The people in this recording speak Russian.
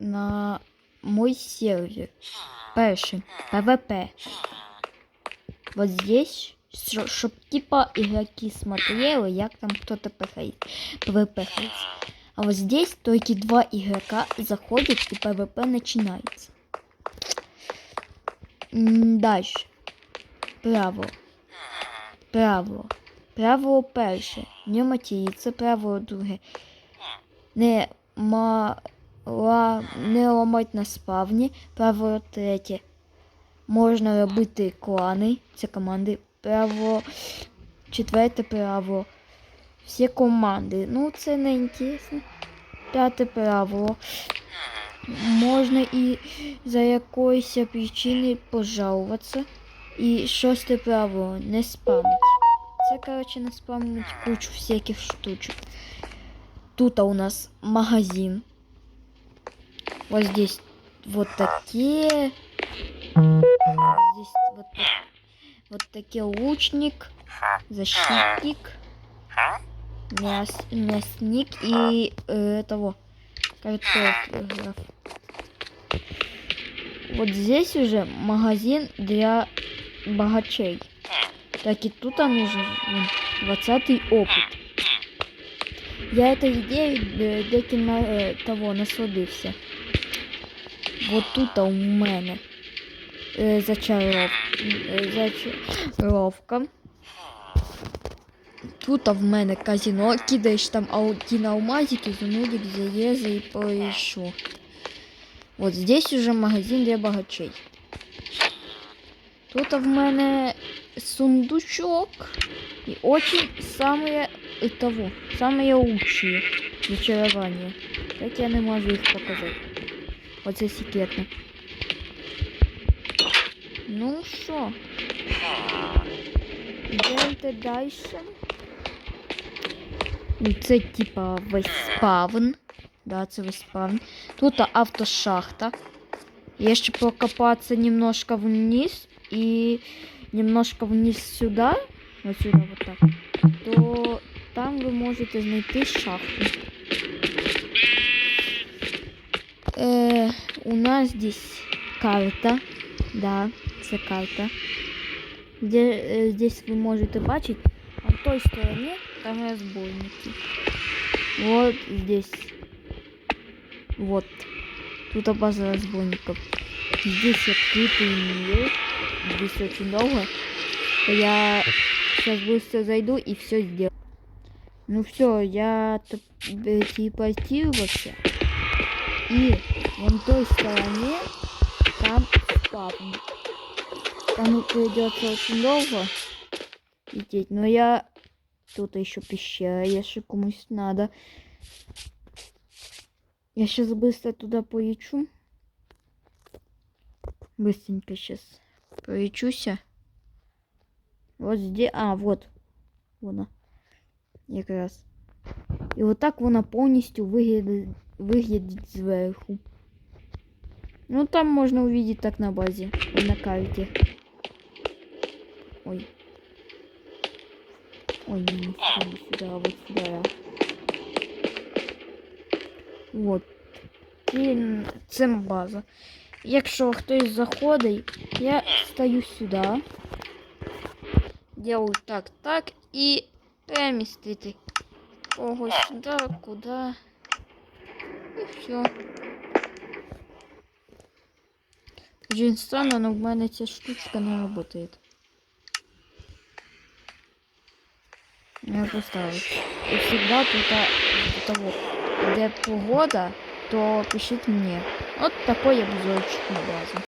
на мой сервер. Перший. ПВП. Вот здесь, чтобы типа игроки смотрели, як там кто-то пихает. ПВП. А вот здесь только два игрока заходят и ПВП начинается. Дальше. Право. Право. Правило перше. Не матіться. Правило друге. Не ма... ла... не ламать на спавні. Правило третє. Можна робити клани. Це команди. Правило четверте правило. Всі команди. Ну, це не інтересно. П'яте правило. Можна і за якоїсь причини пожалуватися. І шосте правило не спамить. Це, короче, не спамить кучу всяких штучек. Тут у нас магазин. Вот здесь вот такие. Здесь вот, вот такие лучник, защитник, мяс, мясник и э, того картофель. Вот здесь уже магазин для богачей. Так и тут нужен вон, 20 опыт. Я этой идеей е, деякі на е, того насладився. Вот тут у мене е, зачаров... е, зачаровка. Тут в мене казино, кидаєш там алмазики, зунудик, заеза и пройшов. Вот здесь уже магазин для богачей. Тут в мене сундучок и очень самые и того, самые лучшие зачарования. Так я не можу їх показати. Оце секретно. Ну що? Йдемте далі. Ну, Це типа весь. Да, це весь. Тут автошахта. Если прокопаться немножко вниз и немножко вниз сюда, вот сюда вот так, то там вы можете знайти шахту. Э, у нас здесь карта. Да, це карта. Где, э, здесь вы можете бачить, на той стороне там разбойники. Вот здесь. Вот. Тут база разбойников. Здесь открытый мир. Здесь очень долго. Я сейчас быстро зайду и все сделаю. Ну все, я э, телепортировался. И вон той стороне там спавн. Там придется очень долго лететь. Но я... Тут еще пещера, если кому-то надо. Я сейчас быстро туда полечу. Быстренько сейчас полечуся. Вот здесь... А, вот. Вона. Якраз. І отак вона повністю виглядить, виглядить зверху. Ну там можна увидеть так на базі, і на карті. Ой. Ой, не, не сюда, вот сюда. Вот. І це база. Якщо хтось заходить, я стою сюди. Делаю так, так і перемістити когось сюди, куди. І все. Дуже странно, але в мене ця штучка не працює. Я поставлю. И всегда тут, а, того, где погода, то пишите мне. Вот такой обзорчик на базу.